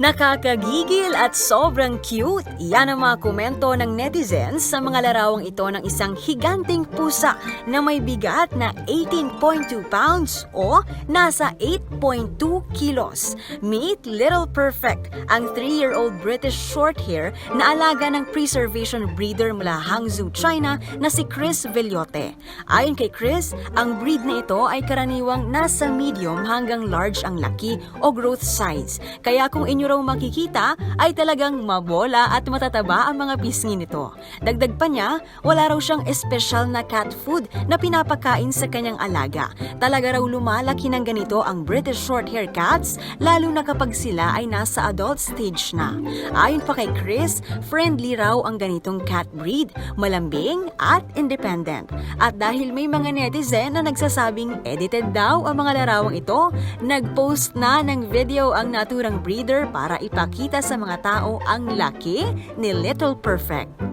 Nakakagigil at sobrang cute. Yan ang mga komento ng netizens sa mga larawang ito ng isang higanting pusa na may bigat na 18.2 pounds o nasa 8.2 kilos. Meet Little Perfect, ang 3-year-old British Shorthair na alaga ng preservation breeder mula Hangzhou, China na si Chris Vellote. Ayon kay Chris, ang breed na ito ay karaniwang nasa medium hanggang large ang laki o growth size. Kaya kung inyo raw makikita, ay talagang mabola at matataba ang mga pisngi nito. Dagdag pa niya, wala raw siyang espesyal na cat food na pinapakain sa kanyang alaga. Talaga raw lumalaki ng ganito ang British Shorthair cats, lalo na kapag sila ay nasa adult stage na. Ayon pa kay Chris, friendly raw ang ganitong cat breed, malambing at independent. At dahil may mga netizen na nagsasabing edited daw ang mga larawang ito, nag-post na ng video ang naturang breeder para ipakita sa mga tao ang laki ni Little Perfect.